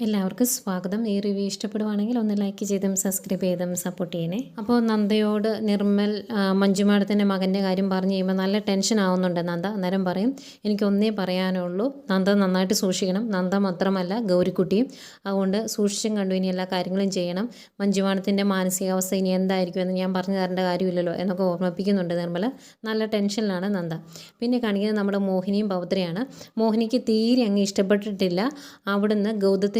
എല്ലാവർക്കും സ്വാഗതം. ഈ റിവ്യൂ ഇഷ്ടപ്പെടുവാണെങ്കിൽ ഒന്ന് ലൈക്ക് ചെയ്തും സബ്സ്ക്രൈബ് ചെയ്തും സപ്പോർട്ട് ചെയ്യണേ. അപ്പോൾ നന്ദയോട് നിർമ്മൽ മഞ്ജുമാടത്തിന്റെ മകന്റെ കാര്യം പറഞ്ഞു കഴിയുമ്പോൾ നല്ല ടെൻഷൻ ആവുന്നുണ്ട് നന്ദ. അന്നേരം പറയും എനിക്കൊന്നേ പറയാനുള്ളൂ. നന്ദ നന്നായിട്ട് സൂക്ഷിക്കണം. നന്ദ മാത്രമല്ല ഗൗരിക്കുട്ടിയും. അതുകൊണ്ട് സൂക്ഷിച്ചും കണ്ടു. ഇനി എല്ലാ കാര്യങ്ങളും ചെയ്യണം. മഞ്ജുമാടത്തിന്റെ മാനസികാവസ്ഥ ഇനി എന്തായിരിക്കും എന്ന് ഞാൻ പറഞ്ഞു തരേണ്ട കാര്യമില്ലല്ലോ എന്നൊക്കെ ഓർമ്മിപ്പിക്കുന്നുണ്ട് നിർമ്മൽ നല്ല ടെൻഷനിലാണ് നന്ദ. പിന്നെ കാണിക്കുന്നത് നമ്മുടെ മോഹിനിയും പൗത്രയാണ്. മോഹിനിക്ക് തീരെ അങ്ങ് ഇഷ്ടപ്പെട്ടിട്ടില്ല. അവിടുന്ന്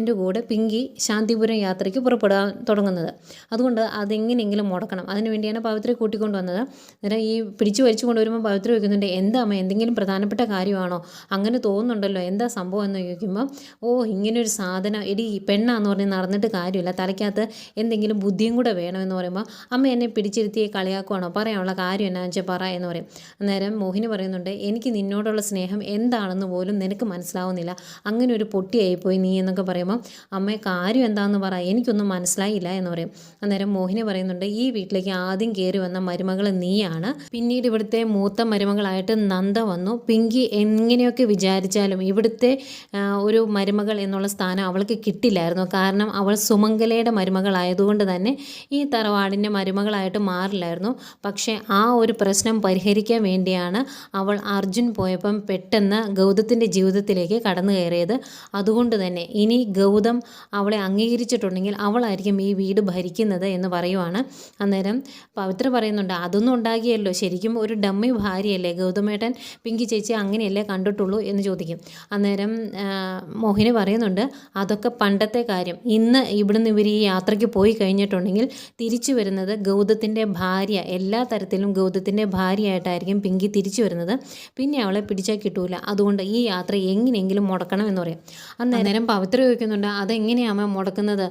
ഗൗതത്തിന്റെ കൂടെ പിങ്കി ശാന്തിപുരം യാത്രയ്ക്ക് പുറപ്പെടാൻ തുടങ്ങുന്നത്. അതുകൊണ്ട് അതെങ്ങനെയെങ്കിലും മുടക്കണം. അതിന് വേണ്ടിയാണ് പവിത്രയെ കൂട്ടിക്കൊണ്ട് വന്നത്. അന്നേരം ഈ പിടിച്ചു വലിച്ചു കൊണ്ടുവരുമ്പോൾ പവിത്ര ചോദിക്കുന്നുണ്ട് എന്താ അമ്മ എന്തെങ്കിലും പ്രധാനപ്പെട്ട കാര്യമാണോ? അങ്ങനെ തോന്നുന്നുണ്ടല്ലോ എന്താ സംഭവം? എന്ന് ചോദിക്കുമ്പോൾ ഓ ഇങ്ങനൊരു സാധനം എടി പെണ്ണാന്ന് പറഞ്ഞ് നടന്നിട്ട് കാര്യമില്ല. തലയ്ക്കകത്ത് എന്തെങ്കിലും ബുദ്ധിയും കൂടെ വേണമെന്ന് പറയുമ്പോൾ അമ്മ എന്നെ പിടിച്ചിരുത്തി കളിയാക്കുവാണോ? പറയാനുള്ള കാര്യം എന്നാ വെച്ചാൽ പറ എന്ന് പറയും. അന്നേരം മോഹിനി പറയുന്നുണ്ട് എനിക്ക് നിന്നോടുള്ള സ്നേഹം എന്താണെന്ന് പോലും നിനക്ക് മനസ്സിലാവുന്നില്ല. അങ്ങനെ ഒരു പൊട്ടിയായിപ്പോയി നീ എന്നൊക്കെ പറയുമ്പോൾ അമ്മ കാര്യം എന്താണെന്ന് പറ എനിക്കൊന്നും മനസ്സിലായില്ല എന്ന് പറയും. അന്നേരം മോഹിനി പറയുന്നുണ്ട് ഈ വീട്ടിലേക്ക് ആദ്യം കയറി വന്ന മരുമകൾ നീയാണ്. പിന്നീട് ഇവിടുത്തെ മൂത്ത മരുമകളായിട്ട് നന്ദ വന്നു. പിങ്കി എങ്ങനെയൊക്കെ വിചാരിച്ചാലും ഇവിടുത്തെ ഒരു മരുമകൾ എന്നുള്ള സ്ഥാനം അവൾക്ക് കിട്ടില്ലായിരുന്നു. കാരണം അവൾ സുമംഗലയുടെ മരുമകളായതുകൊണ്ട് തന്നെ ഈ തറവാടിന്റെ മരുമകളായിട്ട് മാറില്ലായിരുന്നു. പക്ഷേ ആ ഒരു പ്രശ്നം പരിഹരിക്കാൻ വേണ്ടിയാണ് അവൾ അർജുൻ പോയപ്പം പെട്ടെന്ന് ഗൗതത്തിന്റെ ജീവിതത്തിലേക്ക് കടന്നു കയറിയത്. അതുകൊണ്ട് തന്നെ ഇനി ഗൗതം അവളെ അംഗീകരിച്ചിട്ടുണ്ടെങ്കിൽ അവളായിരിക്കും ഈ വീട് ഭരിക്കുന്നത് എന്ന് പറയുവാണ്. അന്നേരം പവിത്ര പറയുന്നുണ്ട് അതൊന്നും ഉണ്ടാകിയല്ലോ. ശരിക്കും ഒരു ഡമ്മി ഭാര്യയല്ലേ ഗൗതമേട്ടൻ? പിങ്കി ചേച്ചി അങ്ങനെയല്ലേ കണ്ടിട്ടുള്ളൂ? എന്ന് ചോദിക്കും. അന്നേരം മോഹിനി പറയുന്നുണ്ട് അതൊക്കെ പണ്ടത്തെ കാര്യം. ഇന്ന് ഇവിടുന്ന് ഇവർ ഈ യാത്രയ്ക്ക് പോയി കഴിഞ്ഞിട്ടുണ്ടെങ്കിൽ തിരിച്ചു വരുന്നത് ഗൗതത്തിന്റെ ഭാര്യ എല്ലാ തരത്തിലും ഗൗതത്തിന്റെ ഭാര്യയായിട്ടായിരിക്കും പിങ്കി തിരിച്ചു വരുന്നത്. പിന്നെ അവളെ പിടിച്ചാൽ കിട്ടൂല. അതുകൊണ്ട് ഈ യാത്ര എങ്ങനെയെങ്കിലും മുടക്കണം എന്ന് പറയും. അന്നേരം പവിത്ര ചോദിക്കുന്നുണ്ട് അതെങ്ങനെയാണ് മുടക്കുന്നത്?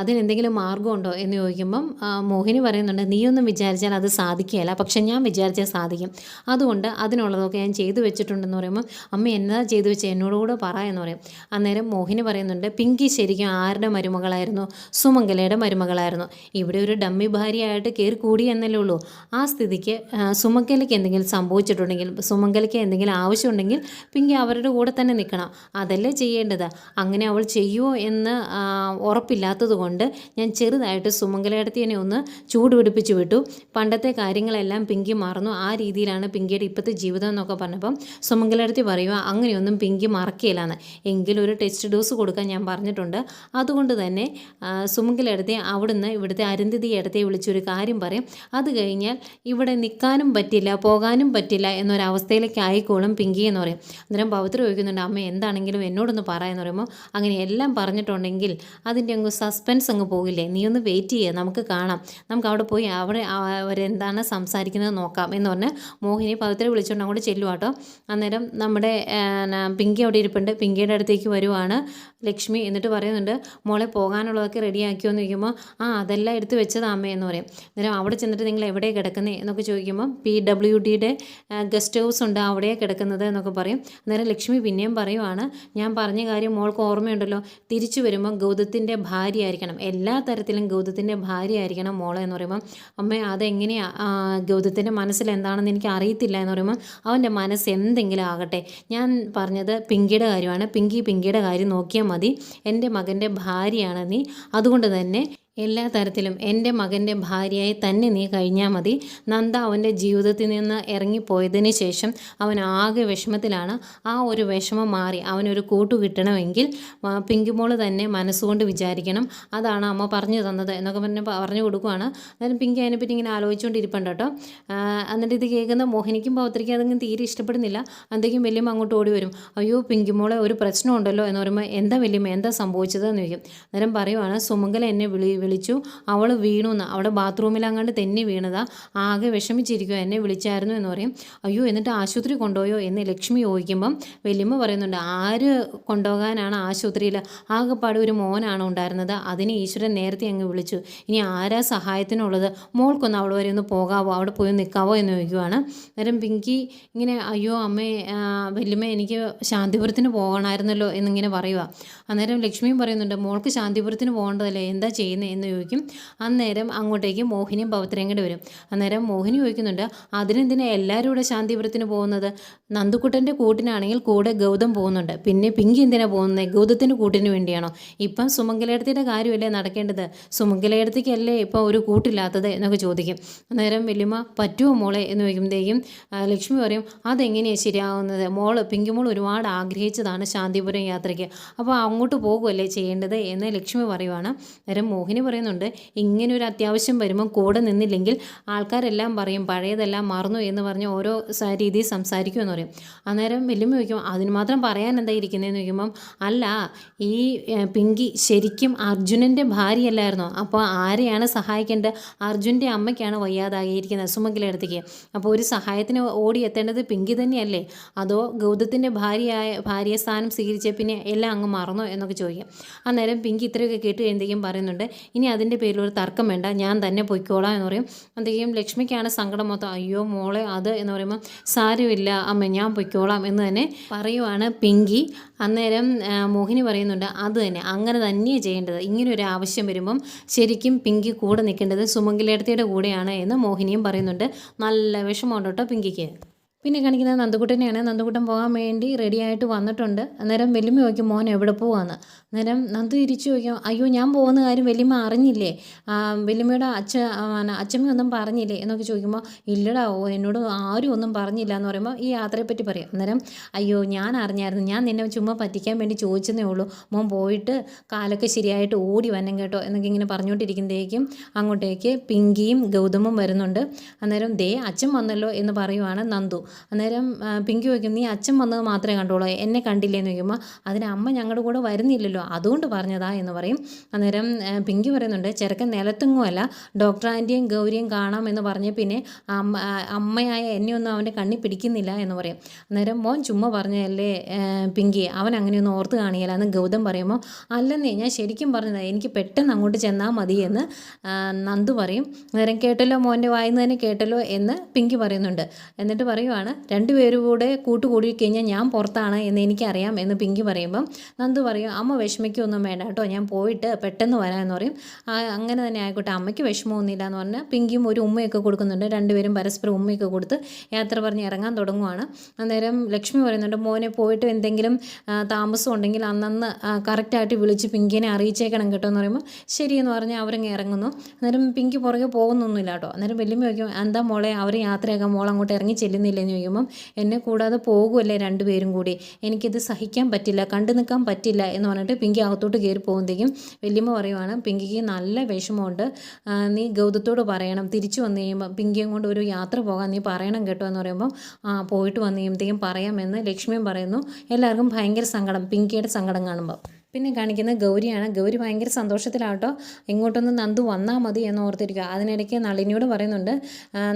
അതിനെന്തെങ്കിലും മാർഗമുണ്ടോ എന്ന് ചോദിക്കുമ്പം മോഹിനി പറയുന്നുണ്ട് നീയൊന്നും വിചാരിച്ചാൽ അത് സാധിക്കുകയില്ല പക്ഷെ ഞാൻ വിചാരിച്ചാൽ സാധിക്കും. അതുകൊണ്ട് അതിനുള്ളതൊക്കെ ഞാൻ ചെയ്തു വെച്ചിട്ടുണ്ടെന്ന് പറയുമ്പോൾ അമ്മ എന്താ ചെയ്തു വെച്ച്? എന്നോട് കൂടെ പറ എന്ന് പറയും. അന്നേരം മോഹിനി പറയുന്നുണ്ട് പിങ്കി ശരിക്കും ആരുടെ മരുമകളായിരുന്നു? സുമംഗലയുടെ മരുമകളായിരുന്നു. ഇവിടെ ഒരു ഡമ്മി ഭാര്യയായിട്ട് കയറി കൂടി എന്നല്ലേ ഉള്ളൂ. ആ സ്ഥിതിക്ക് സുമംഗലയ്ക്ക് എന്തെങ്കിലും സംഭവിച്ചിട്ടുണ്ടെങ്കിൽ സുമംഗലയ്ക്ക് എന്തെങ്കിലും ആവശ്യമുണ്ടെങ്കിൽ പിങ്കി അവരുടെ കൂടെ തന്നെ നിൽക്കണം. അതല്ലേ ചെയ്യേണ്ടത്? അങ്ങനെ അവൾ ചെയ്യുമോ എന്ന് ഉറപ്പില്ലാത്തത് കൊണ്ട് ഞാൻ ചെറുതായിട്ട് സുമംഗലയിടത്തിനെ ഒന്ന് ചൂട് പിടിപ്പിച്ച് വിട്ടു. പണ്ടത്തെ കാര്യങ്ങളെല്ലാം പിങ്കി മാറുന്നു. ആ രീതിയിലാണ് പിങ്കിയുടെ ഇപ്പോഴത്തെ ജീവിതം എന്നൊക്കെ പറഞ്ഞപ്പം സുമംഗലയിടത്തി പറയുക അങ്ങനെയൊന്നും പിങ്കി മറക്കില്ലാന്ന് എങ്കിലും ഒരു ടെസ്റ്റ് ഡോസ് കൊടുക്കാൻ ഞാൻ പറഞ്ഞിട്ടുണ്ട്. അതുകൊണ്ട് തന്നെ സുമംഗലയിടത്തെ അവിടുന്ന് ഇവിടുത്തെ അരുന്ധതി ഇടത്തെ വിളിച്ചൊരു കാര്യം പറയും. അത് കഴിഞ്ഞാൽ ഇവിടെ നിൽക്കാനും പറ്റില്ല പോകാനും പറ്റില്ല എന്നൊരവസ്ഥയിലേക്ക് ആയിക്കോളും പിങ്കി എന്ന് പറയും. അന്നേരം പവിത്ര ചോദിക്കുന്നുണ്ട് അമ്മ എന്താണെങ്കിലും എന്നോടൊന്ന് പറ എന്ന് പറയുമ്പോൾ അങ്ങനെ എല്ലാം പറഞ്ഞിട്ടുണ്ടെങ്കിൽ അതിന്റെ അങ്ങ് സസ്പെൻസ് അങ്ങ് പോകില്ലേ? നീ ഒന്ന് വെയിറ്റ് ചെയ്യുക നമുക്ക് കാണാം. നമുക്ക് അവിടെ പോയി അവിടെ അവരെന്താണ് സംസാരിക്കുന്നത് നോക്കാം എന്ന് പറഞ്ഞ് മോഹിനി പവിത്ര വിളിച്ചുകൊണ്ട് അങ്ങോട്ട് ചെല്ലുവാട്ടോ അന്നേരം നമ്മുടെ പിങ്കി അവിടെ ഇരിപ്പുണ്ട്. പിങ്കിയുടെ അടുത്തേക്ക് വരുവാണ് ലക്ഷ്മി എന്നിട്ട് പറയുന്നുണ്ട് മോളെ പോകാനുള്ളതൊക്കെ റെഡിയാക്കിയോ എന്ന് ചോദിക്കുമ്പോൾ ആ അതെല്ലാം എടുത്ത് വെച്ചതാ എന്ന് പറയും. അന്നേരം അവിടെ ചെന്നിട്ട് നിങ്ങൾ എവിടെ കിടക്കുന്നത് എന്നൊക്കെ ചോദിക്കുമ്പോൾ പി ഡബ്ല്യു ഡിയുടെ ഗസ്റ്റ് ഹൗസ് ഉണ്ട് അവിടെയാണ് കിടക്കുന്നത് എന്നൊക്കെ പറയും. അന്നേരം ലക്ഷ്മി പിന്നെയും പറയുവാണ് ഞാൻ പറഞ്ഞ കാര്യം മോൾക്ക് ഓർമ്മയുണ്ടല്ലോ. തിരിച്ചു വരുമ്പോൾ ഗൗതത്തിന്റെ ഭാര്യ ആയിരിക്കണം എല്ലാ തരത്തിലും ഗൗതത്തിന്റെ ഭാര്യ ആയിരിക്കണം മോളെ എന്ന് പറയുമ്പോൾ അമ്മ അതെങ്ങനെയാണ് ഗൗതത്തിന്റെ മനസ്സിൽ എന്താണെന്ന് എനിക്ക് അറിയത്തില്ല എന്ന് പറയുമ്പോൾ അവന്റെ മനസ്സ് എന്തെങ്കിലും ആകട്ടെ. ഞാൻ പറഞ്ഞത് പിങ്കിയുടെ കാര്യമാണ്. പിങ്കി പിങ്കിയുടെ കാര്യം നോക്കിയാൽ മതി. എന്റെ മകന്റെ ഭാര്യയാണ് നീ. അതുകൊണ്ട് തന്നെ എല്ലാ തരത്തിലും എന്റെ മകന്റെ ഭാര്യയായി തന്നെ നീ കഴിഞ്ഞാൽ മതി. നന്ദ അവന്റെ ജീവിതത്തിൽ നിന്ന് ഇറങ്ങിപ്പോയതിന് ശേഷം അവൻ ആകെ വിഷമത്തിലാണ്. ആ ഒരു വിഷമം മാറി അവനൊരു കൂട്ടു കിട്ടണമെങ്കിൽ ആ, പിങ്കിമോൾ തന്നെ മനസ്സുകൊണ്ട് വിചാരിക്കണം. അതാണ് അമ്മ പറഞ്ഞു തന്നത് എന്നൊക്കെ പറഞ്ഞ് പറഞ്ഞു കൊടുക്കുവാണ്. അന്നേരം പിങ്കി അതിനെപ്പറ്റി ഇങ്ങനെ ആലോചിച്ചുകൊണ്ടിരിപ്പുണ്ട് കേട്ടോ. എന്നിട്ട് ഇത് കേൾക്കുന്ന മോഹിനിക്കും പൗത്രിക്കും അതൊന്നും തീരെ ഇഷ്ടപ്പെടുന്നില്ല. എന്തെങ്കിലും വലിയമ്മ അങ്ങോട്ട് ഓടി വരും. അയ്യോ പിങ്കിമോളെ ഒരു പ്രശ്നമുണ്ടല്ലോ എന്ന് പറയുമ്പോൾ എന്താ വലിയമ്മ എന്താ സംഭവിച്ചത് എന്ന് ചോദിക്കും. അന്നേരം പറയുവാണ് സുമംഗല എന്നെ വിളി വിളിച്ചു. അവൾ വീണു എന്ന് അവിടെ ബാത്റൂമിൽ അങ്ങാണ്ട് തെന്നി വീണതാ. ആകെ വിഷമിച്ചിരിക്കുക എന്നെ വിളിച്ചായിരുന്നു എന്ന് പറയും. അയ്യോ എന്നിട്ട് ആശുപത്രി കൊണ്ടുപോയോ എന്ന് ലക്ഷ്മി ചോദിക്കുമ്പം വലിയമ്മ പറയുന്നുണ്ട് ആര് കൊണ്ടുപോകാനാണ് ആശുപത്രിയിൽ ആകെപ്പാട് ഒരു മോനാണ് ഉണ്ടായിരുന്നത്. അതിന് ഈശ്വരൻ നേരത്തെ അങ്ങ് വിളിച്ചു. ഇനി ആരാ സഹായത്തിനുള്ളത്? മോൾക്കൊന്ന് അവിടെ വരെ ഒന്ന് പോകാവോ? അവിടെ പോയി നിൽക്കാവോ എന്ന് ചോദിക്കുവാണ്. അന്നേരം പിങ്കി ഇങ്ങനെ അയ്യോ അമ്മേ വല്യമ്മ എനിക്ക് ശാന്തിപുരത്തിന് പോകണമായിരുന്നല്ലോ എന്നിങ്ങനെ പറയുക അന്നേരം ലക്ഷ്മിയും പറയുന്നുണ്ട് മോൾക്ക് ശാന്തിപുരത്തിന് പോകേണ്ടതല്ലേ? എന്താ ചെയ്യുന്നത് എന്ന് ചോദിക്കും. അന്നേരം അങ്ങോട്ടേക്ക് മോഹിനിയും പവിത്രയും കൂടെ വരും. അന്നേരം മോഹിനി ചോദിക്കുന്നുണ്ട് അതിനെന്തിനാ എല്ലാവരും കൂടെ ശാന്തിപുരത്തിന് പോകുന്നത്? നന്ദുക്കുട്ടന്റെ കൂട്ടിനാണെങ്കിൽ കൂടെ ഗൗതം പോകുന്നുണ്ട്. പിന്നെ പിങ്കി എന്തിനാ പോകുന്നത് ഗൗതത്തിന്റെ കൂട്ടിന് വേണ്ടിയാണോ? ഇപ്പം സുമംഗലേടത്തിന്റെ കാര്യമല്ലേ നടക്കേണ്ടത്? സുമംഗലേടത്തേക്കല്ലേ ഇപ്പോൾ ഒരു കൂട്ടില്ലാത്തത്? എന്നൊക്കെ ചോദിക്കും. അന്നേരം വലിയമ്മ പറ്റുമോ മോളെ? എന്ന് ചോദിക്കുമ്പോഴത്തേക്കും ലക്ഷ്മി പറയും അതെങ്ങനെയാണ് ശരിയാവുന്നത്? മോൾ പിങ്കി മോൾ ഒരുപാട് ആഗ്രഹിച്ചതാണ് ശാന്തിപുരം യാത്രയ്ക്ക്. അപ്പോൾ അങ്ങോട്ട് പോകുമല്ലേ ചെയ്യേണ്ടത്? എന്ന് ലക്ഷ്മി പറയുവാണ്. അന്നേരം മോഹിനി പറയുന്നുണ്ട് ഇങ്ങനെ ഒരു അത്യാവശ്യം വരുമ്പം കൂടെ നിന്നില്ലെങ്കിൽ ആൾക്കാരെല്ലാം പറയും പഴയതെല്ലാം മറന്നു എന്ന് പറഞ്ഞ് ഓരോ രീതിയിൽ സംസാരിക്കുമെന്ന് പറയും. അന്നേരം വലിയ ചോദിക്കും അതിന് മാത്രം പറയാൻ എന്താ ഇരിക്കുന്നതെന്ന് ചോദിക്കുമ്പം അല്ല ഈ പിങ്കി ശരിക്കും അർജുനന്റെ ഭാര്യയല്ലായിരുന്നോ? അപ്പോൾ ആരെയാണ് സഹായിക്കേണ്ടത്? അർജുന്റെ അമ്മയ്ക്കാണ് വയ്യാതായിരിക്കുന്നത് സുമങ്കിലെ അടുത്തേക്ക്. അപ്പോൾ ഒരു സഹായത്തിന് ഓടി എത്തേണ്ടത് പിങ്കി തന്നെയല്ലേ? അതോ ഗൗതത്തിന്റെ ഭാര്യയായ ഭാര്യ സ്ഥാനം സ്വീകരിച്ച പിന്നെ എല്ലാം അങ്ങ് മറന്നോ? എന്നൊക്കെ ചോദിക്കും. അന്നേരം പിങ്കി ഇത്രയൊക്കെ കേട്ട് എന്തെങ്കിലും പറയുന്നുണ്ട് ഇനി അതിന്റെ പേരിൽ ഒരു തർക്കം വേണ്ട ഞാൻ തന്നെ പൊയ്ക്കോളാം എന്ന് പറയും. എന്തെങ്കിലും ലക്ഷ്മിക്കാണ് സങ്കടം മൊത്തം. അയ്യോ മോളെ അത് എന്ന് പറയുമ്പോൾ സാരമില്ല അമ്മ ഞാൻ പൊയ്ക്കോളാം എന്ന് തന്നെ പറയുവാണ് പിങ്കി. അന്നേരം മോഹിനി പറയുന്നുണ്ട് അത് തന്നെ അങ്ങനെ തന്നെ ചെയ്യേണ്ടത്. ഇങ്ങനൊരു ആവശ്യം വരുമ്പം ശരിക്കും പിങ്കി കൂടെ നിൽക്കേണ്ടത് സുമംഗിലേടത്തിയുടെ കൂടെയാണ് എന്ന് മോഹിനിയും പറയുന്നുണ്ട്. നല്ല വിഷമമുണ്ട് കേട്ടോ പിങ്കിക്ക്. പിന്നെ കാണിക്കുന്നത് നന്ദുകുട്ടനെയാണ്. നന്ദുകുട്ടൻ പോകാൻ വേണ്ടി റെഡി ആയിട്ട് വന്നിട്ടുണ്ട്. അന്നേരം വെല്ലുമ്മ ചോദിക്കും മോൻ എവിടെ പോവാന്ന്? അന്നേരം നന്ദു തിരിച്ചു ചോദിക്കും അയ്യോ ഞാൻ പോകുന്ന കാര്യം വെല്ലുമ്മ അറിഞ്ഞില്ലേ? വെല്ലുമ്മയുടെ അച്ഛ അച്ഛമ്മയൊന്നും പറഞ്ഞില്ലേ? എന്നൊക്കെ ചോദിക്കുമ്പോൾ ഇല്ലടാ ഓ എന്നോട് ആരും ഒന്നും പറഞ്ഞില്ല എന്ന് പറയുമ്പോൾ ഈ യാത്രയെപ്പറ്റി പറയും. അന്നേരം അയ്യോ ഞാൻ അറിഞ്ഞായിരുന്നു. ഞാൻ നിന്നെ ചുമ്മാ പറ്റിക്കാൻ വേണ്ടി ചോദിച്ചതേ ഉള്ളൂ. മോൻ പോയിട്ട് കാലൊക്കെ ശരിയായിട്ട് ഓടി വന്നേ കേട്ടോ എന്നൊക്കെ ഇങ്ങനെ പറഞ്ഞുകൊണ്ടിരിക്കുമ്പോഴേക്കും അങ്ങോട്ടേക്ക് പിങ്കിയും ഗൗതമും വരുന്നുണ്ട്. അന്നേരം ദേ അച്ഛൻ വന്നല്ലോ എന്ന് പറയുവാണ് നന്ദു. അന്നേരം പിങ്കി ചോദിക്കും നീ അച്ഛൻ വന്നത് മാത്രമേ കണ്ടുള്ളൂ എന്നെ കണ്ടില്ലേന്ന് ചോദിക്കുമ്പോൾ അതിന് അമ്മ ഞങ്ങളുടെ കൂടെ വരുന്നില്ലല്ലോ അതുകൊണ്ട് പറഞ്ഞതാ എന്ന് പറയും. അന്നേരം പിങ്കി പറയുന്നുണ്ട് ചെറുക്കൻ നിലത്തെങ്ങുമല്ല ഡോക്ടർ ആന്റിയും ഗൗരിയും കാണാം എന്ന് പറഞ്ഞ് പിന്നെ അമ്മ അമ്മയായ എന്നെ ഒന്നും അവന്റെ കണ്ണി പിടിക്കുന്നില്ല എന്ന് പറയും. അന്നേരം മോൻ ചുമ്മാ പറഞ്ഞതല്ലേ ആ, പിങ്കി അവൻ അങ്ങനെയൊന്നും ഓർത്ത് കാണിയില്ല എന്ന് ഗൗതം പറയുമ്പോൾ അല്ലെന്നേ ഞാൻ ശരിക്കും പറഞ്ഞതാണ് എനിക്ക് പെട്ടെന്ന് അങ്ങോട്ട് ചെന്നാൽ മതി എന്ന് നന്ദു പറയും. അന്നേരം കേട്ടല്ലോ മോന്റെ വായിന്ന് തന്നെ കേട്ടല്ലോ എന്ന് പിങ്കി പറയുന്നുണ്ട്. എന്നിട്ട് പറയുവാണ് രണ്ടുപേരും കൂടെ കൂട്ടുകൂടി കഴിഞ്ഞാൽ ഞാൻ പുറത്താണ് എന്ന് എനിക്കറിയാം എന്ന് പിങ്കി പറയുമ്പം നന്ദു പറയും അമ്മ വിഷമിക്കൊന്നും വേണ്ട കേട്ടോ ഞാൻ പോയിട്ട് പെട്ടെന്ന് വരാമെന്ന് പറയും. അങ്ങനെ തന്നെ ആയിക്കോട്ടെ അമ്മയ്ക്ക് വിഷമമൊന്നുമില്ല എന്ന് പറഞ്ഞാൽ പിങ്കിയും ഒരു ഉമ്മയൊക്കെ കൊടുക്കുന്നുണ്ട്. രണ്ടുപേരും പരസ്പരം ഉമ്മയൊക്കെ കൊടുത്ത് യാത്ര പറഞ്ഞ് ഇറങ്ങാൻ തുടങ്ങുവാണ്. അന്നേരം ലക്ഷ്മി പറയുന്നുണ്ട് മോനെ പോയിട്ട് എന്തെങ്കിലും താമസം ഉണ്ടെങ്കിൽ അന്നന്ന് കറക്റ്റായിട്ട് വിളിച്ച് പിങ്കിനെ അറിയിച്ചേക്കണം കേട്ടോ എന്ന് പറയുമ്പോൾ ശരിയെന്ന് പറഞ്ഞ് അവരങ്ങ് ഇറങ്ങുന്നു. അന്നേരം പിങ്കി പുറകെ പോകുന്നൊന്നുമില്ല കേട്ടോ. അന്നേരം വലിയ ചോദിക്കും എന്താ മോളെ അവർ യാത്രയാക്കാൻ മോൾ അങ്ങോട്ട് ഇറങ്ങി ചെല്ലുന്നില്ലെന്ന് ചോദിക്കുമ്പം എന്നെ കൂടാതെ പോകുമല്ലേ രണ്ടുപേരും കൂടി? എനിക്കിത് സഹിക്കാൻ പറ്റില്ല കണ്ടു നിൽക്കാൻ പറ്റില്ല എന്ന് പറഞ്ഞിട്ട് പിങ്കി അകത്തോട്ട് കയറി പോകുമ്പോഴത്തേക്കും വല്യമ്മ പറയുവാണ് പിങ്കിക്ക് നല്ല വിഷമമുണ്ട്. നീ ഗൗതത്തോട് പറയണം. തിരിച്ചു വന്നു കഴിയുമ്പോൾ പിങ്കിയും കൊണ്ട് ഒരു യാത്ര പോകാൻ നീ പറയണം കേട്ടോ എന്ന് പറയുമ്പോൾ ആ പോയിട്ട് വന്നു കഴിയുമ്പോഴത്തേക്കും പറയാമെന്ന് ലക്ഷ്മിയും പറയുന്നു. എല്ലാവർക്കും ഭയങ്കര സങ്കടം പിങ്കിയുടെ സങ്കടം കാണുമ്പോൾ പിന്നെ കാണിക്കുന്നത് ഗൗരിയാണ്. ഗൗരി ഭയങ്കര സന്തോഷത്തിലാട്ടോ. ഇങ്ങോട്ടൊന്ന് നന്ദു വന്നാൽ മതി എന്ന് ഓർത്തിരിക്കുക. അതിനിടയ്ക്ക് നളിനിയോട് പറയുന്നുണ്ട്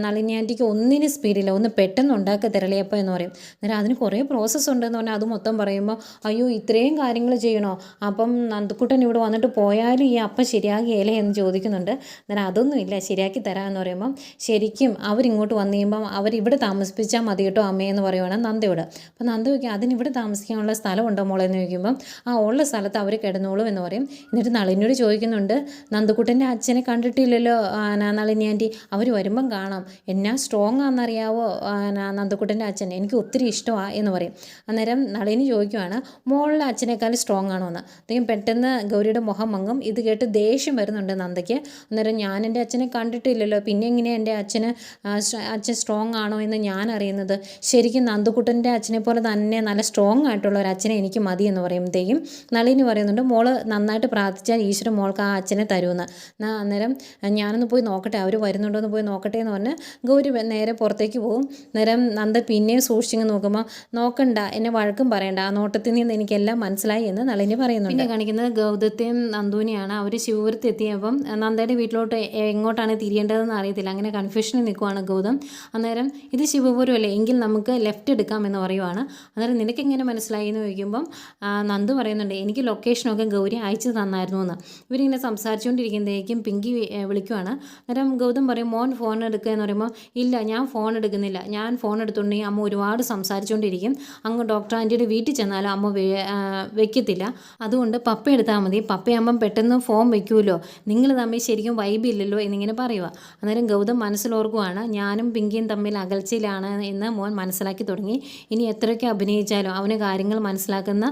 നളിനി ആന്റിക്ക് ഒന്നിനും സ്പീഡില്ല ഒന്ന് പെട്ടെന്ന് ഉണ്ടാക്കി തിരളിയപ്പം എന്ന് പറയും. അന്നേരം അതിന് കുറേ പ്രോസസ്സ് ഉണ്ടെന്ന് പറഞ്ഞാൽ അത് മൊത്തം പറയുമ്പോൾ അയ്യോ ഇത്രയും കാര്യങ്ങൾ ചെയ്യണോ? അപ്പം നന്ദുക്കുട്ടൻ ഇവിടെ വന്നിട്ട് പോയാലും ഈ അപ്പം ശരിയാകിയല്ലേ എന്ന് ചോദിക്കുന്നുണ്ട്. അന്നേരം അതൊന്നും ഇല്ല. ശരിയാക്കി തരാമെന്ന് പറയുമ്പം ശരിക്കും അവരിങ്ങോട്ട് വന്നു കഴിയുമ്പം അവരിവിടെ താമസിപ്പിച്ചാൽ മതി കേട്ടോ അമ്മയെന്ന് പറയുവാണ് നന്ദയോട്. അപ്പം നന്ദ ചോദിക്കുക അതിനിവിടെ താമസിക്കാനുള്ള സ്ഥലമുണ്ടോ മോളെ? എന്ന് ചോദിക്കുമ്പം ആ ഉള്ള സ്ഥലത്ത് അവർ കിടന്നോളും എന്ന് പറയും. എന്നിട്ട് നളിനിയോട് ചോദിക്കുന്നുണ്ട് നന്ദുക്കുട്ടന്റെ അച്ഛനെ കണ്ടിട്ടില്ലല്ലോ നളിനി ആന്റി. അവർ വരുമ്പം കാണാം. എന്നാ സ്ട്രോങ് ആണെന്നറിയാവോ ആ, ന- നന്ദുക്കുട്ടന്റെ അച്ഛൻ? എനിക്ക് ഒത്തിരി ഇഷ്ടമാണ് എന്ന് പറയും. അന്നേരം നളിനി ചോദിക്കുവാണ് മോളിലെ അച്ഛനേക്കാൾ സ്ട്രോങ് ആണോ എന്ന് അദ്ദേഹം പെട്ടെന്ന് ഗൗരിയുടെ മുഖം മങ്ങും. ഇത് കേട്ട് ദേഷ്യം വരുന്നുണ്ട് നന്ദയ്ക്ക്. അന്നേരം ഞാൻ എന്റെ അച്ഛനെ കണ്ടിട്ടില്ലല്ലോ. പിന്നെ എങ്ങനെയാണ് എന്റെ അച്ഛന് അച്ഛൻ സ്ട്രോങ് ആണോ എന്ന് ഞാൻ അറിയുന്നത്? ശരിക്കും നന്ദുക്കുട്ടന്റെ അച്ഛനെ പോലെ തന്നെ നല്ല സ്ട്രോങ് ആയിട്ടുള്ള ഒരു അച്ഛനെ എനിക്ക് മതി എന്ന് പറയുമ്പോഴത്തേക്കും നളിനി പറയുന്നുണ്ട് മോൾ നന്നായിട്ട് പ്രാർത്ഥിച്ചാൽ ഈശ്വരൻ മോൾക്ക് ആ അച്ഛനെ തരുമെന്ന് എന്നാൽ അന്നേരം ഞാനൊന്ന് പോയി നോക്കട്ടെ അവർ വരുന്നുണ്ടോ എന്ന് പോയി നോക്കട്ടെ എന്ന് പറഞ്ഞ് ഗൗരി നേരെ പുറത്തേക്ക് പോകും നേരം നന്ദ പിന്നെയും സൂക്ഷിച്ചിങ്ങ് നോക്കുമ്പോൾ നോക്കണ്ട എന്നെ വഴക്കും പറയണ്ട ആ നോട്ടത്തിൽ നിന്ന് എനിക്കെല്ലാം മനസ്സിലായി എന്ന് നളിനി പറയുന്നുണ്ട്. പിന്നെ കാണിക്കുന്നത് ഗൗതത്തെയും നന്ദുവിനെയാണ്. അവർ ശിവപുരത്ത് എത്തിയപ്പം നന്ദയുടെ വീട്ടിലോട്ട് എങ്ങോട്ടാണ് തിരിയേണ്ടതെന്ന് അറിയത്തില്ല. അങ്ങനെ കൺഫ്യൂഷനിൽ നിൽക്കുവാണ് ഗൗതം. അന്നേരം ഇത് ശിവപുരം അല്ലേ എങ്കിൽ നമുക്ക് ലെഫ്റ്റ് എടുക്കാം എന്ന് പറയുവാണ്. അന്നേരം നിനക്ക് എങ്ങനെ മനസ്സിലായി? എന്ന് ചോദിക്കുമ്പം നന്ദു പറയുന്നുണ്ട് എനിക്ക് ലൊക്കേഷനൊക്കെ ഗൗരി അയച്ചു തന്നായിരുന്നു എന്ന്. ഇവരിങ്ങനെ സംസാരിച്ചുകൊണ്ടിരിക്കുമ്പോഴേക്കും പിങ്കി വിളിക്കുവാണ്. അന്നേരം ഗൗതം പറയും മോൻ ഫോൺ എടുക്കുക എന്ന് പറയുമ്പോൾ ഇല്ല ഞാൻ ഫോൺ എടുക്കുന്നില്ല. ഞാൻ ഫോൺ എടുത്തുണ്ടെങ്കിൽ അമ്മ ഒരുപാട് സംസാരിച്ചുകൊണ്ടിരിക്കും. അങ്ങ് ഡോക്ടർ ആന്റിയുടെ വീട്ടിൽ ചെന്നാലും അമ്മ വെക്കത്തില്ല. അതുകൊണ്ട് പപ്പ എടുത്താൽ മതി. പപ്പയാകുമ്പം പെട്ടെന്ന് ഫോൺ വെക്കുമല്ലോ. നിങ്ങൾ തമ്മിൽ ശരിക്കും വൈബ് ഇല്ലല്ലോ എന്നിങ്ങനെ പറയുക അന്നേരം ഗൗതം മനസ്സിലോർക്കുവാണ് ഞാനും പിങ്കിയും തമ്മിൽ അകൽച്ചയിലാണ് എന്ന് മോൻ മനസ്സിലാക്കി തുടങ്ങി. ഇനി എത്രയൊക്കെ അഭിനയിച്ചാലും അവന് കാര്യങ്ങൾ മനസ്സിലാക്കുന്ന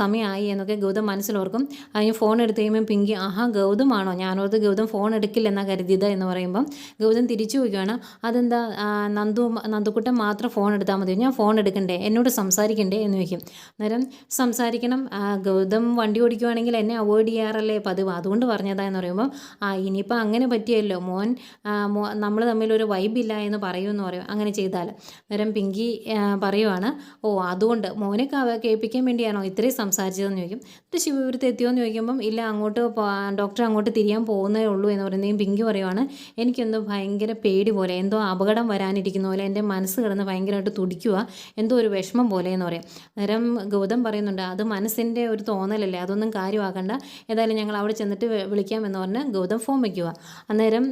സമയമായി സമയമായി എന്നൊക്കെ ഗൗതം മനസ്സിലോർക്കും. അതിന് ഫോൺ എടുത്ത് കഴിയുമ്പോൾ പിങ്കി ആഹാ ഗൗതമാണോ? ഞാനോർത്ത് ഗൗതം ഫോൺ എടുക്കില്ലെന്നാ കരുതിയത് എന്ന് പറയുമ്പം ഗൗതം തിരിച്ചു പോവുകയാണ് അതെന്താ നന്ദു നന്ദുക്കുട്ടൻ മാത്രം ഫോൺ എടുത്താൽ മതി ഞാൻ ഫോൺ എടുക്കണ്ടേ? എന്നോട് സംസാരിക്കണ്ടേ? എന്ന് ചോദിക്കും. അന്നേരം സംസാരിക്കണം. ഗൗതം വണ്ടി ഓടിക്കുവാണെങ്കിൽ എന്നെ അവോയ്ഡ് ചെയ്യാറല്ലേ പതിവ്. അതുകൊണ്ട് പറഞ്ഞതാ എന്ന് പറയുമ്പോൾ ആ ഇനിയിപ്പോൾ അങ്ങനെ പറ്റിയല്ലോ. മോൻ നമ്മൾ തമ്മിൽ ഒരു വൈബില്ല എന്ന് പറയുമെന്ന് പറയും. അങ്ങനെ ചെയ്താൽ. അന്നേരം പിങ്കി പറയുവാണ് ഓ അതുകൊണ്ട് മോനെ കേൾപ്പിക്കാൻ വേണ്ടിയാണോ ഇത്രയും സംസാരിച്ചതെന്ന് ചോദിക്കും. എന്നിട്ട് ശിവപുരത്ത് എത്തിയോ എന്ന് ചോദിക്കുമ്പം ഇല്ല അങ്ങോട്ട് ഡോക്ടർ അങ്ങോട്ട് തിരിയാൻ പോകുന്നേ ഉള്ളൂ എന്ന് പറയുന്നതും പിങ്കി പറയുവാണ്. എനിക്കെന്തോ ഭയങ്കര പേടി പോലെ എന്തോ അപകടം വരാനിരിക്കുന്ന പോലെ എന്റെ മനസ്സ് കിടന്ന് ഭയങ്കരമായിട്ട് തുടിക്കുക എന്തോ ഒരു വിഷമം പോലെ എന്ന് പറയും. നേരം ഗൗതം പറയുന്നുണ്ട് അത് മനസ്സിന്റെ ഒരു തോന്നലല്ലേ അതൊന്നും കാര്യമാക്കണ്ട. ഏതായാലും ഞങ്ങൾ അവിടെ ചെന്നിട്ട് വിളിക്കാം എന്ന് പറഞ്ഞ് ഗൗതം ഫോം വയ്ക്കുക അന്നേരം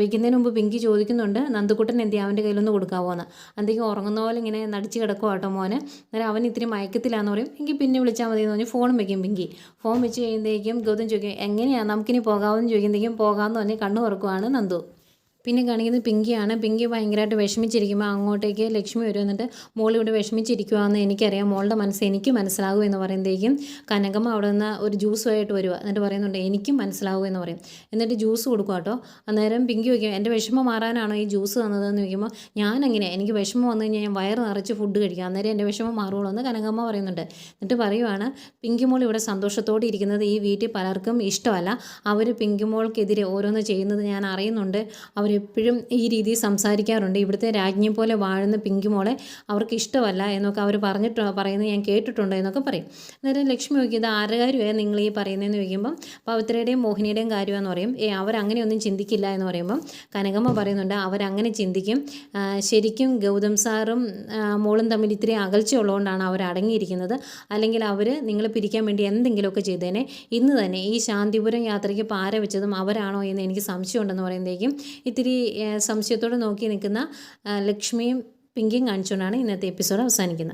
വയ്ക്കുന്നതിന് മുമ്പ് പിങ്കി ചോദിക്കുന്നുണ്ട് നന്ദുക്കുട്ടൻ എന്തി അവന്റെ കയ്യിലൊന്ന് കൊടുക്കാവോ എന്ന് അന്തിക്ക് ഉറങ്ങുന്ന പോലെ ഇങ്ങനെ നടിച്ച് കിടക്കുക കേട്ടോ മോനെ. അന്നേരം അവൻ ഇത്തിരി മയക്കത്തിലാന്ന് പറയും എങ്കിൽ പിന്നെ വിളിച്ചാൽ മതി എന്ന് പറഞ്ഞ് ഫോണും വെക്കും പിങ്കി. ഫോൺ വെച്ച് കഴിയുമ്പോഴേക്കും ഗൗതം ചോദിക്കും എങ്ങനെയാണ് നമുക്കിനി പോകാമെന്ന് ചോദിക്കുമ്പോഴേക്കും പോകാമെന്ന് പറഞ്ഞ് കണ്ണു തുറക്കുവാണ് നന്ദു. പിന്നെ കാണിക്കുന്നത് പിങ്കിയാണ്. പിങ്കി ഭയങ്കരമായിട്ട് വിഷമിച്ചിരിക്കുമ്പോൾ അങ്ങോട്ടേക്ക് ലക്ഷ്മി വരും. എന്നിട്ട് മോളിവിടെ വിഷമിച്ചിരിക്കുവാന്ന് എനിക്കറിയാം. മോളുടെ മനസ്സ് എനിക്ക് മനസ്സിലാകും എന്ന് പറയുമ്പോഴേക്കും കനകമ്മ അവിടെ നിന്ന് ഒരു ജ്യൂസുമായിട്ട് വരിക. എന്നിട്ട് പറയുന്നുണ്ട് എനിക്കും മനസ്സിലാകും എന്ന് പറയും. എന്നിട്ട് ജ്യൂസ് കൊടുക്കുക കേട്ടോ. അന്നേരം പിങ്കി വയ്ക്കും എന്റെ വിഷമം മാറാനാണോ ഈ ജ്യൂസ് തന്നതെന്ന് ചോദിക്കുമ്പോൾ ഞാനങ്ങനെ. എനിക്ക് വിഷമം വന്നു കഴിഞ്ഞാൽ ഞാൻ വയറ് നിറച്ച് ഫുഡ് കഴിക്കാം. അന്നേരം എന്റെ വിഷമം മാറുകയുള്ളൂ എന്ന് കനകമ്മ പറയുന്നുണ്ട്. എന്നിട്ട് പറയുവാണ് പിങ്കി മോൾ ഇവിടെ സന്തോഷത്തോടെ ഇരിക്കുന്നത് ഈ വീട്ടിൽ പലർക്കും ഇഷ്ടമല്ല. അവർ പിങ്കി മോൾക്കെതിരെ ഓരോന്ന് ചെയ്യുന്നത് ഞാൻ അറിയുന്നുണ്ട്. അവരെപ്പോഴും ഈ രീതിയിൽ സംസാരിക്കാറുണ്ട്. ഇവിടുത്തെ രാജ്ഞിയെ പോലെ വാഴുന്ന പിങ്കി മോളെ അവർക്ക് ഇഷ്ടമല്ല എന്നൊക്കെ അവർ പറഞ്ഞിട്ട് പറയുന്നത് ഞാൻ കേട്ടിട്ടുണ്ട് എന്നൊക്കെ പറയും. അന്നേരം ലക്ഷ്മി നോക്കി ഇത് ആരുടെ കാര്യമാണ് നിങ്ങൾ ഈ പറയുന്നതെന്ന് ചോദിക്കുമ്പം പവിത്രയുടെയും മോഹിനിയുടെയും കാര്യമെന്ന് പറയും. ഏ അവരങ്ങനെയൊന്നും ചിന്തിക്കില്ല എന്ന് പറയുമ്പം കനകമ്മ പറയുന്നുണ്ട് അവരങ്ങനെ ചിന്തിക്കും. ശരിക്കും ഗൗതം സാറും മോളും തമ്മിൽ ഇത്തിരി അകൽച്ച ഉള്ളതുകൊണ്ടാണ് അവർ അടങ്ങിയിരിക്കുന്നത്. അല്ലെങ്കിൽ അവർ നിങ്ങളെ പിരിക്കാൻ വേണ്ടി എന്തെങ്കിലുമൊക്കെ ചെയ്തേനെ. ഇന്ന് തന്നെ ഈ ശാന്തിപുരം യാത്രയ്ക്ക് പാര വെച്ചതും അവരാണോ എന്ന് എനിക്ക് സംശയമുണ്ടെന്ന് പറയുമ്പോഴേക്കും ഇത്തിരി ആ, സംശയത്തോടെ നോക്കി നിൽക്കുന്ന ലക്ഷ്മിയും പിങ്കിയും കാണിച്ചുകൊണ്ടാണ് ഇന്നത്തെ എപ്പിസോഡ് അവസാനിക്കുന്നത്.